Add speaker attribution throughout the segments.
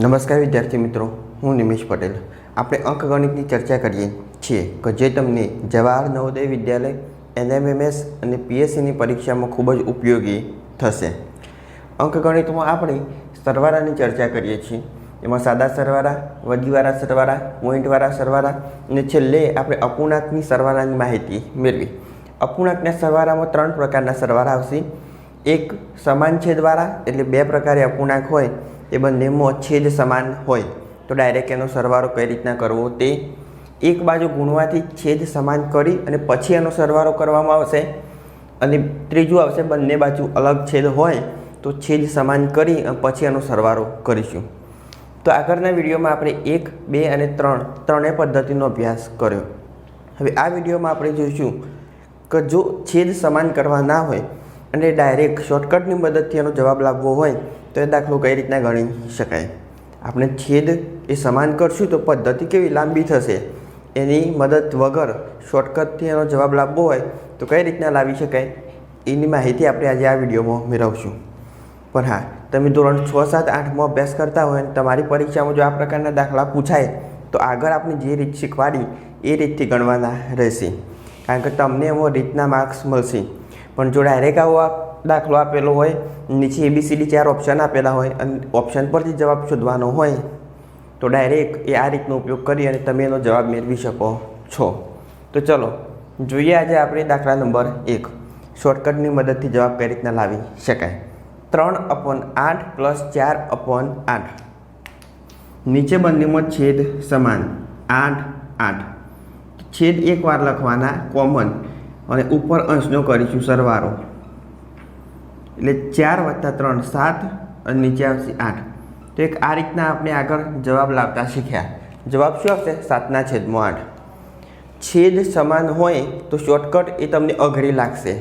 Speaker 1: નમસ્કાર વિદ્યાર્થી મિત્રો, હું નિમેશ પટેલ. આપણે અંકગણિતની ચર્ચા કરીએ છીએ કે જે તમને જવાહર નવોદય વિદ્યાલય, એનએમએમએસ અને પીએસસીની પરીક્ષામાં ખૂબ જ ઉપયોગી થશે. અંકગણિતમાં આપણે સરવાળાની ચર્ચા કરીએ છીએ. એમાં સાદા સરવાળા, વડીવાળા સરવાળા પોઈન્ટવાળા સરવાળા અને છેલ્લે આપણે અપૂર્ણાંકની સરવાળાની માહિતી મેળવી. અપૂર્ણાંકના સરવાળામાં ત્રણ પ્રકારના સરવાળા આવશે. એક સમાન છેદવાળા, એટલે બે પ્રકારે અપૂર્ણાંક હોય. એ બંનેમાં છેદ સમાન હોય. તો ડાયરેક્ટ એનો સરવાળો કઈ રીતના કરવો તે એક બાજુ ગુણવાથી છેદ સમાન કરી અને પછી એનો સરવાળો કરવામાં આવશે. અને ત્રીજું આવશે બંને બાજુ અલગ છેદ હોય તો છેદ સમાન કરી અને પછી એનો સરવાળો કરીશું. તો આગળના વિડીયોમાં આપણે એક, બે અને ત્રણ, ત્રણેય પદ્ધતિનો અભ્યાસ કર્યો. હવે આ વિડીયોમાં આપણે જોઈશું કે જો છેદ સમાન કરવા ના હોય અને ડાયરેક્ટ શોર્ટકટની મદદથી એનો જવાબ લાવવો હોય તો એ દાખલો કઈ રીતના ગણી શકાય? આપણે છેદ એ સમાન કરશું તો પદ્ધતિ કેવી લાંબી થશે? એની મદદ વગર શોર્ટકટથી એનો જવાબ લાવવો હોય તો કઈ રીતના લાવી શકાય? એની માહિતી આપણે આજે આ વિડીયોમાં મેળવશું. પણ હા, તમે ધોરણ છ, સાત, આઠમાં અભ્યાસ કરતા હોય તમારી પરીક્ષામાં જો આ પ્રકારના દાખલા પૂછાય, તો આગળ આપણે જે રીત શીખવાડી એ રીતથી ગણવાના રહેશે. કારણ કે તમને એમાં રીતના માર્ક્સ મળશે. પણ જો ડાયરેક્ટ આવો દાખલો આપેલો હોય, નીચે એબીસીડી ચાર ઓપ્શન આપેલા હોય, અને ઓપ્શન પરથી જવાબ શોધવાનો હોય, તો ડાયરેક્ટ એ આ રીતનો ઉપયોગ કરી અને તમે એનો જવાબ મેળવી શકો છો. તો ચલો, જોઈએ આજે આપણે દાખલા નંબર એક. શોર્ટકટની મદદથી જવાબ કઈ રીતના લાવી શકાય? ત્રણ અપોન આઠ પ્લસ ચાર અપોન આઠ. નીચે બંનેમાં છેદ સમાન. આઠ આઠ. છેદ એકવાર લખવાના કોમન. અને ઉપર અંશનો કરીશું સરવાળો. એટલે ચાર વત્તા ત્રણ, સાત અને નીચે આવશે આઠ. તો એક આ રીતના આપણે આગળ જવાબ લાવતા શીખ્યા. જવાબ શું આવશે? સાતના છેદમાં આઠ. છેદ સમાન હોય તો શોર્ટકટ એ તમને અઘરી લાગશે.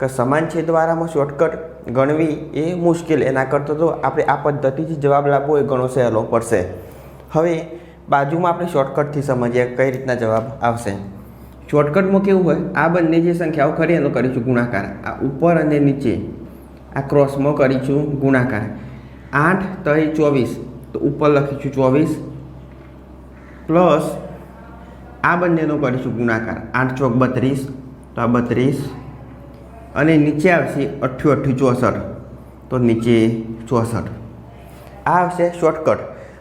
Speaker 1: કે સમાન છેદવાળામાં શોર્ટકટ ગણવી એ મુશ્કેલ. એના કરતાં તો આપણે આ પદ્ધતિથી જવાબ લાવવો એ ઘણો સહેલો પડશે. હવે બાજુમાં આપણે શોર્ટકટથી સમજીએ કઈ રીતના જવાબ આવશે. શોર્ટકટમાં કેવું હોય? આ બંને જે સંખ્યાઓ ખરી એનો કરીશું ગુણાકાર. આ ઉપર અને નીચે. આ ક્રોસમાં કરીશું ગુણાકાર. આઠ તય ચોવીસ. તો ઉપર લખીશું ચોવીસ. પ્લસ આ બંનેનો કરીશું ગુણાકાર. આઠ ચોક બત્રીસ. તો આ બત્રીસ. અને નીચે આવશે અઠ્ઠું અઠ્ઠું ચોસઠ. તો નીચે ચોસઠ. આ આવશે શોર્ટકટ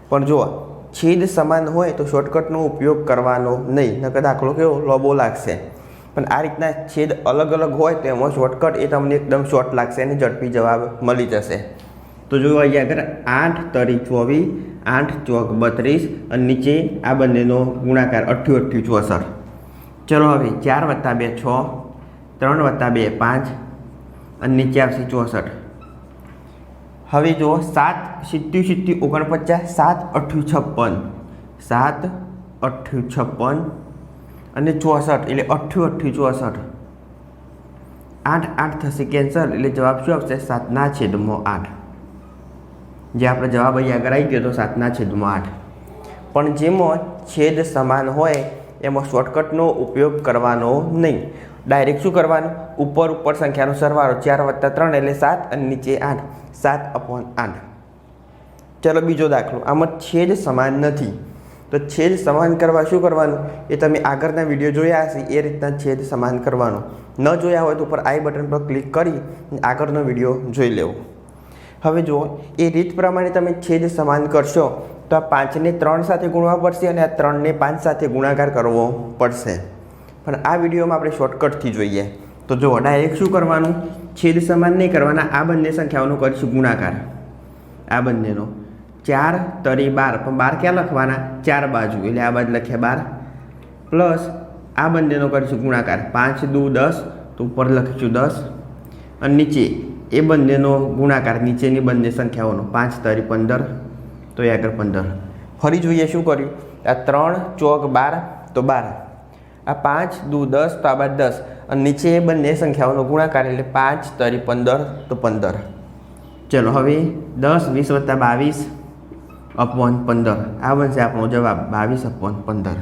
Speaker 1: પણ જો છેદ સમાન હોય તો શોર્ટકટનો ઉપયોગ કરવાનો નહીં. નકર આખલો કેવો? લોબો લાગશે. પણ આ રીતના છેદ અલગ અલગ હોય તો એમાં શોર્ટકટ એ તમને એકદમ શોર્ટ લાગશે અને ઝડપી જવાબ મળી જશે. તો જો અહીંયા આગળ, આઠ તરી ચોવીસ, આઠ ચોક બત્રીસ અને નીચે આ બંનેનો ગુણાકાર અઠ્ઠું અઠ્ઠું ચોસઠ. ચલો હવે ચાર વત્તા બે છ, ત્રણ વત્તા બે પાંચ અને નીચે આવશે ચોસઠ. હવે જુઓ, સાત સિત્યું સિત્યું ઓગણપચાસ, સાત અઠ્ઠું છપ્પન. સાત અઠ્ઠું છપ્પન અને ચોસઠ, એટલે અઠ્ઠું અઠ્યું ચોસઠ. આઠ આઠ થશે કેન્સલ એટલે જવાબ શું આવશે? સાતના છેદમાં આઠ. જે આપણે જવાબ અહીંયા આગળ આવી ગયો તો સાતના છેદમાં આઠ. પણ જેમાં છેદ સમાન હોય, એમાં શોર્ટકટનો ઉપયોગ કરવાનો નહીં. ડાયરેક્ટ શું કરવાનું? ઉપર ઉપર સંખ્યાનો સરવાળો ચાર વત્તા ત્રણ, એટલે સાત અને નીચે આઠ. સાત અપોન આઠ. ચલો બીજો દાખલો. આમાં છેદ સમાન નથી. તો છેદ સમાન કરવા શું કરવાનું? એ તમે આગળના વીડિયો જોયા હશે, એ રીતના છેદ સમાન કરવાનો. ન જોયા હોય તો ઉપર આઈ બટન પર ક્લિક કરી આગળનો વીડિયો જોઈ લેવો. હવે જુઓ, એ રીત પ્રમાણે તમે છેદ સમાન કરશો, તો આ પાંચને ત્રણ સાથે ગુણવા પડશે અને આ ત્રણને પાંચ સાથે ગુણાકાર કરવો પડશે. પણ આ વિડીયોમાં આપણે શોર્ટકટથી જોઈએ. તો જો ડાયરેક્ટ શું કરવાનું? છેદ સમાન નહીં કરવાના, આ બંને સંખ્યાઓનો કરીશું ગુણાકાર. આ બંનેનો. ચાર, તરી બાર. પણ બાર ક્યાં લખવાના? ચાર બાજુ. એટલે આ બાજુ લખ્યા બાર. પ્લસ આ બંનેનો કરીશું ગુણાકાર. પાંચ, દુ, દસ. તો ઉપર લખીશું દસ. અને નીચે એ બંનેનો ગુણાકાર. નીચેની બંને સંખ્યાઓનો. પાંચ, તરી, પંદર. તો એ આગળ પંદર. ફરી જોઈએ શું કર્યું? આ ત્રણ, ચોક, બાર, તો બાર. આ પાંચ, દુ, દસ, તો આ બાદ દસ. અને નીચે એ બંને સંખ્યાઓનો ગુણાકાર. એટલે પાંચ, તરી, પંદર, તો પંદર. ચલો હવે દસ, વીસ વત્તા બાવીસ. અપોન પંદર. આ બનશે આપણો જવાબ, બાવીસ અપોન પંદર.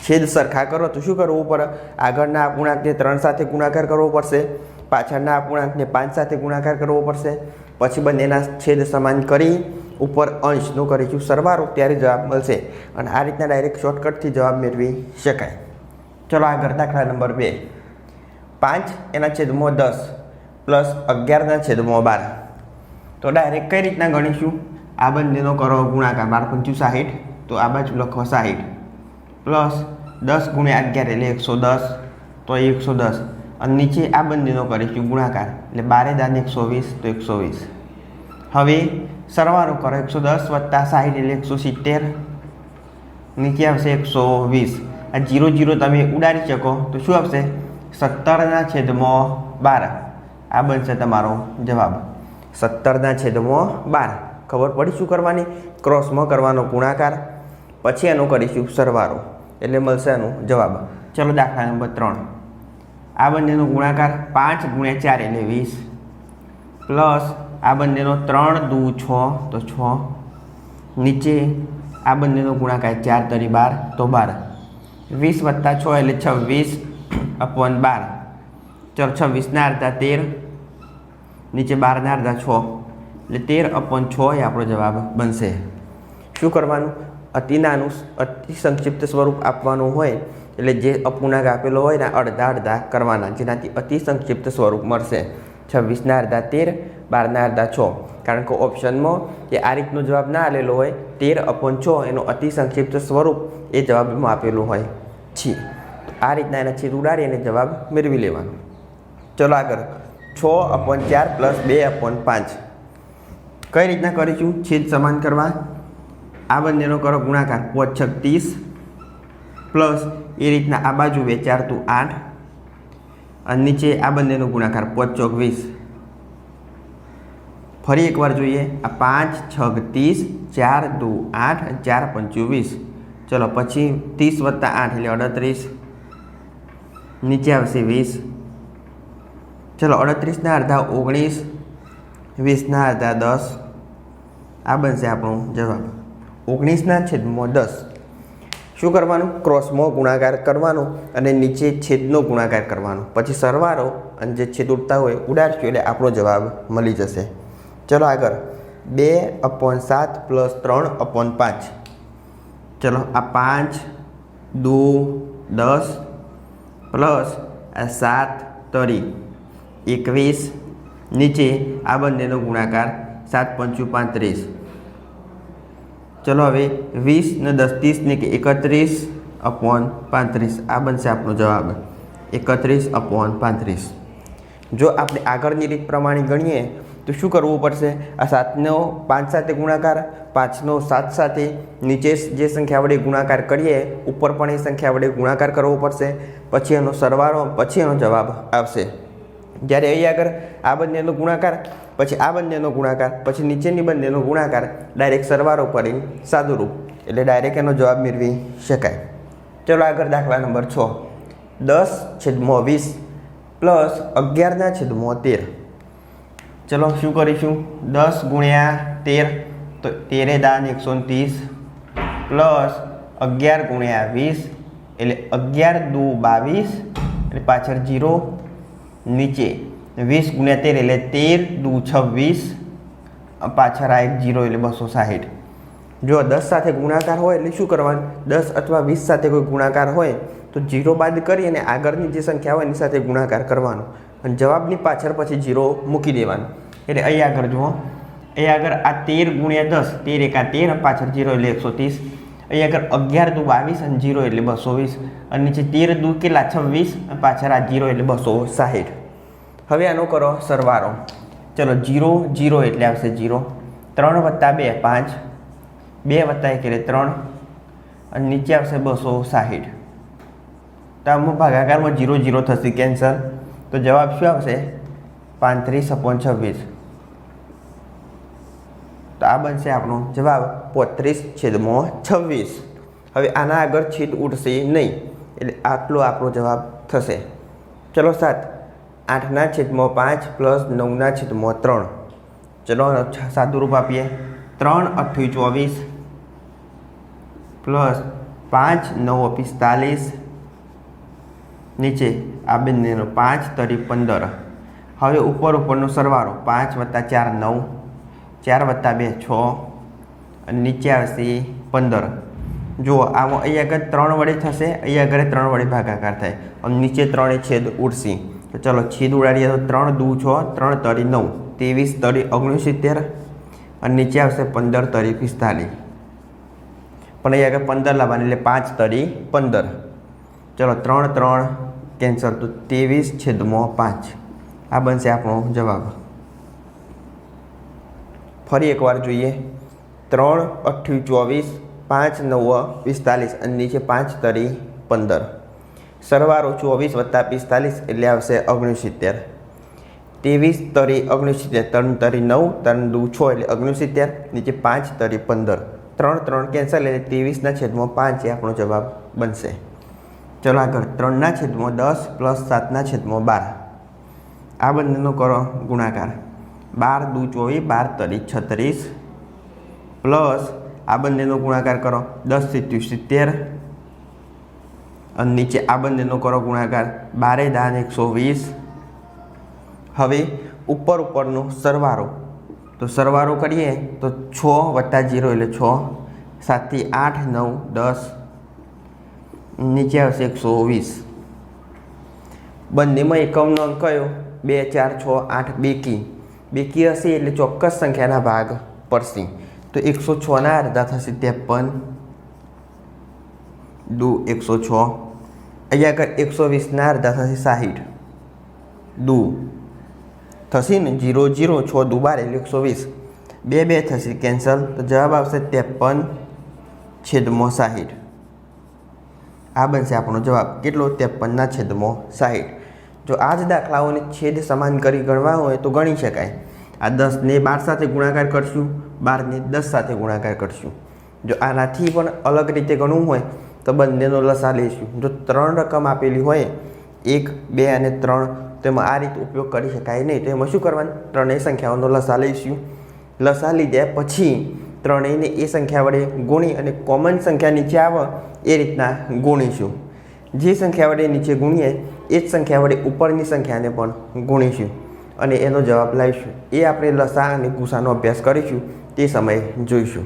Speaker 1: છેદ સરખા કરો તો શું કરવું પડે? આગળના અપૂર્ણાંકને ત્રણ સાથે ગુણાકાર કરવો પડશે, પાછળના અપૂર્ણાંકને પાંચ સાથે ગુણાકાર કરવો પડશે, પછી બંનેના છેદ સમાન કરી ઉપર અંશનો કરીશું સરવારો ત્યારે જવાબ મળશે. અને આ રીતના ડાયરેક્ટ શોર્ટકટથી જવાબ મેળવી શકાય. ચલો આગળ દાખલા નંબર બે. પાંચ, એના છેદમાં દસ, પ્લસ અગિયારના છેદમાં બાર. તો ડાયરેક્ટ કઈ રીતના ગણીશું? આ બંનેનો કરો ગુણાકાર. બાર પંચું સાહીઠ, તો આ બાજુ લખો સાહીઠ. પ્લસ દસ ગુણ્યા અગિયાર એટલે એકસો દસ, તો એકસો દસ. અને નીચે આ બંનેનો કરીશું ગુણાકાર. એટલે બારે દાન એકસો વીસ, તો એકસો વીસ. હવે સરવાળો કરો. એકસો દસ વત્તા સાહીઠ એટલે એકસો સિત્તેર. નીચે આવશે એકસો વીસ. આ જીરો જીરો તમે ઉડાડી શકો. તો શું આવશે? સત્તરના છેદમાં બાર. આ બનશે તમારો જવાબ. સત્તરના છેદમાં બાર. ખબર પડી શું કરવાની? ક્રોસમાં કરવાનો ગુણાકાર. પછી એનો કરીશું સરવારો એટલે મળશે એનો જવાબ. ચલો દાખલા નંબર ત્રણ. આ બંનેનો ગુણાકાર પાંચ ગુણ્યા ચાર એટલે વીસ. પ્લસ આ બંનેનો ત્રણ દુ છ, તો છ. નીચે આ બંનેનો ગુણાકાર ચાર તરી બાર, તો બાર. વીસ વત્તા છ એટલે છવ્વીસ અપવન બાર. ચલો છવ્વીસના અડધા તેર. નીચે બારના અડધા છ. એટલે તેર અપોન છ એ આપણો જવાબ બનશે. શું કરવાનું? અતિનાનું અતિ સંક્ષિપ્ત સ્વરૂપ આપવાનું હોય, એટલે જે અપૂર્ણાંક આપેલો હોય ને અડધા અડધા કરવાના, જેનાથી અતિ સંક્ષિપ્ત સ્વરૂપ મળશે. છવ્વીસના અડધા તેર બારના અડધા છ. કારણ કે ઓપ્શનમાં એ આ રીતનો જવાબ ના આલેલો હોય, તેર અપોન છ એનો અતિ સંક્ષિપ્ત સ્વરૂપ એ જવાબમાં આપેલું હોય. છે. આ રીતના એના છેદ ઉડાડી અને જવાબ મેળવી લેવાનો. ચલો આગળ. છ અપોન ચાર પ્લસ બે અપોન પાંચ. કઈ રીતના કરીશું છેદ સમાન કરવા. આ બંનેનો કરો ગુણાકાર પોચ છત્રીસ પ્લસ એ રીતના આ બાજુ બે આઠ. અને નીચે આ બંનેનો ગુણાકાર પોચ ચોક વીસ. ફરી એકવાર જોઈએ. આ પાંચ છગ ત્રીસ, ચાર, દુ, આઠ, ચાર પંચું વીસ ચલો પછી ત્રીસ વત્તા આઠ એટલે અડત્રીસ. નીચે આવશે વીસ. ચલો અડત્રીસના અડધા ઓગણીસ. વીસના અડધા દસ. આ બનશે આપણો જવાબ. ઓગણીસના છેદમાં દસ. શું કરવાનું? ક્રોસમાં ગુણાકાર કરવાનો અને નીચે છેદનો ગુણાકાર કરવાનો. પછી સરવારો અને જે છેદ ઉડતા હોય, ઉડાડશું એટલે આપણો જવાબ મળી જશે. ચલો આગળ. બે અપોન સાત પ્લસ ત્રણ અપોન પાંચ. ચલો, આ પાંચ, દો, દસ પ્લસ આ સાત તરી. એકવીસ. નીચે આ બંનેનો ગુણાકાર સાત પંચું પાંત્રીસ ચલો હવે વીસ ને દસ, ત્રીસ ને કે એકત્રીસ અપોન પાંત્રીસ. આ બનશે આપણો જવાબ. એકત્રીસ અપોન પાંત્રીસ. જો આપણે આગળની રીત પ્રમાણે ગણીએ, તો શું કરવું પડશે? આ સાતનો પાંચ સાથે ગુણાકાર, પાંચનો સાત સાથે નીચે જે સંખ્યા વડે ગુણાકાર કરીએ, ઉપર પણ એ સંખ્યા વડે ગુણાકાર કરવો પડશે. પછી એનો સરવાળો, પછી એનો જવાબ આવશે. જ્યારે અહીં આગળ આ બંનેનો ગુણાકાર, પછી આ બંનેનો ગુણાકાર, પછી નીચેની બંનેનો ગુણાકાર ડાયરેક્ટ સરવારો કરી સાદુરૂપ. એટલે ડાયરેક્ટ એનો જવાબ મેળવી શકાય. ચલો આગળ દાખલા નંબર છ. દસ છેદમાં વીસ પ્લસ અગિયારના છેદમાં તેર. ચલો શું કરીશું? દસ ગુણ્યા તેર, તો તેરે દાન એકસો ત્રીસ પ્લસ અગિયાર ગુણ્યા વીસ, એટલે અગિયાર દુ બાવીસ એટલે પાછળ જીરો નીચે. વીસ ગુણ્યા તેર એટલે તેર દુ છવ્વીસ, પાછળ આ એક જીરો એટલે બસો સાહીઠ. જો દસ સાથે ગુણાકાર હોય એટલે શું કરવાનું? દસ અથવા વીસ સાથે કોઈ ગુણાકાર હોય તો જીરો બાદ કરી અને આગળની જે સંખ્યા હોય એની સાથે ગુણાકાર કરવાનો. અને જવાબની પાછળ પછી જીરો મૂકી દેવાનો. એટલે અહીં આગળ જુઓ. અહીં આગળ આ તેર ગુણ્યા દસ, તેર એકા તેર પાછળ જીરો એટલે એકસો ત્રીસ. અહીં આગળ અગિયાર દુ બાવીસ અને જીરો એટલે બસો વીસ. અને નીચે તેર દુ કેટલા? છવ્વીસ પાછળ આ જીરો એટલે બસો સાહીઠ. હવે આનો કરો સરવારો ચલો જીરો જીરો એટલે આવશે જીરો. ત્રણ વત્તા બે, પાંચ. બે વત્તા એક એટલે ત્રણ. અને નીચે આવશે બસો સાહીઠ. તો આમાં ભાગાકારમાં જીરો જીરો થશે, કેન્સલ. તો જવાબ શું આવશે? પાંત્રીસ અપોન છવ્વીસ. તો આ બનશે આપણો જવાબ પોત્રીસ છેદમાં છવ્વીસ. હવે આના આગળ છેદ ઉઠશે નહીં. એટલે આટલો આપણો જવાબ થશે. ચલો સાત. આઠના છેદમાં પાંચ પ્લસ નવના છેદમાં ત્રણ. ચલો સાદું રૂપ આપીએ. ત્રણ અઠ્ઠી ચોવીસ પ્લસ પાંચ નવ પિસ્તાલીસ નીચે આ બંનેનો પાંચ તરી પંદર. હવે ઉપર ઉપરનો સરવાળો પાંચ વત્તા ચાર નવ. ચાર વત્તા બે છ. અને નીચે આવશે પંદર. જુઓ આમાં અહીંયા આગળ ત્રણ વડે થશે, અહીંયા આગળ ત્રણ વડે ભાગાકાર થાય. અને નીચે ત્રણે છેદ ઉડશે. તો ચલો છેદ ઉડાડીએ તો ત્રણ દુ છ, ત્રણ તરી નવ, ત્રેવીસ તરી ઓગણસિત્તેર અને નીચે આવશે પંદર તરી પિસ્તાલીસ. પણ અહીંયા આગળ પંદર લાવવાની, એટલે પાંચ તરી પંદર. ચલો ત્રણ ત્રણ, કેન્સલ, તો ત્રેવીસ છેદમાં પાંચ. આ બનશે આપણો જવાબ. ફરી એકવાર જોઈએ. ત્રણ, અઠ્ઠી, ચોવીસ, પાંચ, નવ, પિસ્તાલીસ અને નીચે પાંચ તરી પંદર. સરવાળો ચોવીસ વત્તા પિસ્તાલીસ એટલે આવશે ઓગણસિત્તેર. ત્રેવીસ તરી ઓગણસિત્તેર, ત્રણ તરી નવ, ત્રણ દુ છ એટલે ઓગણસિત્તેર, નીચે પાંચ તરી પંદર. ત્રણ ત્રણ કેન્સલ એટલે ત્રેવીસના છેદમાં પાંચ એ આપણો જવાબ બનશે. ચલો આગળ ત્રણના છેદમાં દસ પ્લસ સાતના છેદમાં બાર. આ બંનેનો કરો ગુણાકાર. બાર દુ ચોવીસ, બાર તરી છત્રીસ. પ્લસ આ બંનેનો ગુણાકાર કરો દસ સિત્યુ સિત્તેર. અને નીચે આ બંનેનો કરો ગુણાકાર. બારે દાન એકસો વીસ. હવે ઉપર ઉપરનો સરવારો. તો સરવારો કરીએ તો છ વત્તા જીરો એટલે છ. સાતથી આઠ, નવ, દસ. નીચે આવશે એકસો વીસ. બંનેમાં એકમનો અંક કયો? બે, ચાર, છ, આઠ, બેકી. બેકી હશે એટલે ચોક્કસ સંખ્યાના ભાગ પડશે. તો એકસો છના અડધા થશે ત્રેપન. દુ એકસો છ. અહીંયા આગળ એકસો વીસના અડધા થશે સાહીઠ દુ થશે ને જીરો જીરો છ દુ એટલે એકસો વીસ બે બે થશે કેન્સલ તો જવાબ આવશે ત્રેપન છેદમો સાહીઠ આ બનશે આપણો જવાબ કેટલો ત્રેપનના છેદમો સાહીઠ જો આ જ દાખલાઓને છેદ સમાન કરી ગણવા હોય તો ગણી શકાય આ દસને બાર સાથે ગુણાકાર કરશું બારને દસ સાથે ગુણાકાર કરશું જો આનાથી પણ અલગ રીતે ગણવું હોય તો બંનેનો લસા લઈશું જો ત્રણ રકમ આપેલી હોય, એક, બે અને ત્રણ તેમાં આ રીતે ઉપયોગ કરી શકાય નહીં. તો એમાં શું કરવાનું? ત્રણેય સંખ્યાઓનો લસા લઈશું. લસા લીધા પછી ત્રણેયને એ સંખ્યા વડે ગુણી અને કોમન સંખ્યા નીચે આવે, એ રીતના ગુણીશું. જે સંખ્યા વડે નીચે ગુણીએ, એ જ સંખ્યા વડે ઉપરની સંખ્યાને પણ ગુણીશું અને એનો જવાબ લાવીશું. એ આપણે લસા અને ગુસાનો અભ્યાસ કરીશું, તે સમયે જોઈશું.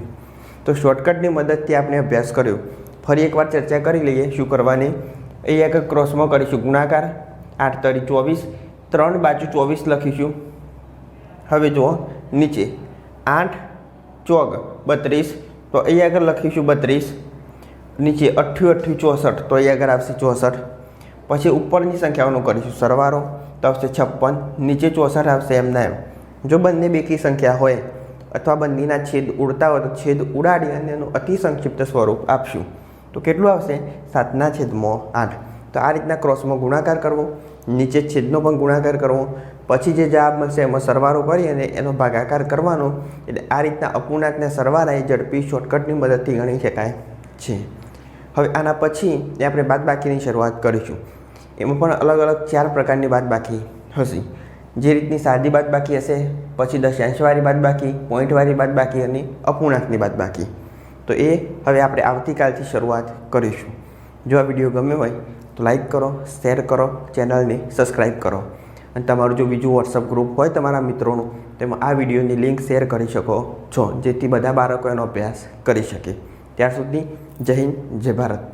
Speaker 1: તો શોર્ટકટની મદદથી આપણે અભ્યાસ કર્યો. ફરી એકવાર ચર્ચા કરી લઈએ શું કરવાની. અહીં આગળ ક્રોસમાં કરીશું. ગુણાકાર આઠ તરી ચોવીસ. ત્રણ બાજુ ચોવીસ લખીશું. હવે જુઓ, નીચે. આઠ, ચોગ, બત્રીસ. તો અહીં આગળ લખીશું બત્રીસ. નીચે અઠ્યું અઠ્યું ચોસઠ. તો અહીં આગળ આવશે ચોસઠ. પછી ઉપરની સંખ્યાઓનો કરીશું. સરવારો તો આવશે છપ્પન. નીચે ચોસઠ આવશે એમના એમ. જો બંને બેકી સંખ્યા હોય, અથવા બંનેના છેદ ઉડતા હોય, તો છેદ ઉડાડી અને એનું અતિ સંક્ષિપ્ત સ્વરૂપ આપશું. તો કેટલું આવશે? સાતના છેદમાં આઠ. તો આ રીતના ક્રોસમાં ગુણાકાર કરવો, નીચે છેદનો પણ ગુણાકાર કરવો, પછી જે જવાબ મળશે એમાં સરવાળો કરી અને એનો ભાગાકાર કરવાનો. એટલે આ રીતના અપૂર્ણાંકના સરવાળાએ ઝડપી શોર્ટકટની મદદથી ગણી શકાય છે. હવે આના પછી આપણે બાદબાકીની શરૂઆત કરીશું. એમાં પણ અલગ અલગ ચાર પ્રકારની બાદબાકી હશે. જે રીતની સાદી બાદબાકી હશે, પછી દશાંશવાળી બાદબાકી પોઈન્ટવાળી બાદબાકી અને અપૂર્ણાંકની બાદબાકી તો એ હવે આપણે આવતીકાલથી શરૂઆત કરીશું. જો આ વીડિયો ગમ્યો હોય તો લાઈક કરો, શેર કરો, ચેનલને સબસ્ક્રાઈબ કરો. અને તમારું જો બીજું વોટ્સઅપ ગ્રુપ હોય તમારા મિત્રોનું, તેમાં આ વિડીયોની લિંક શેર કરી શકો છો, જેથી બધા બાળકો એનો અભ્યાસ કરી શકે. ત્યાર સુધી જય હિન્દ, જય ભારત.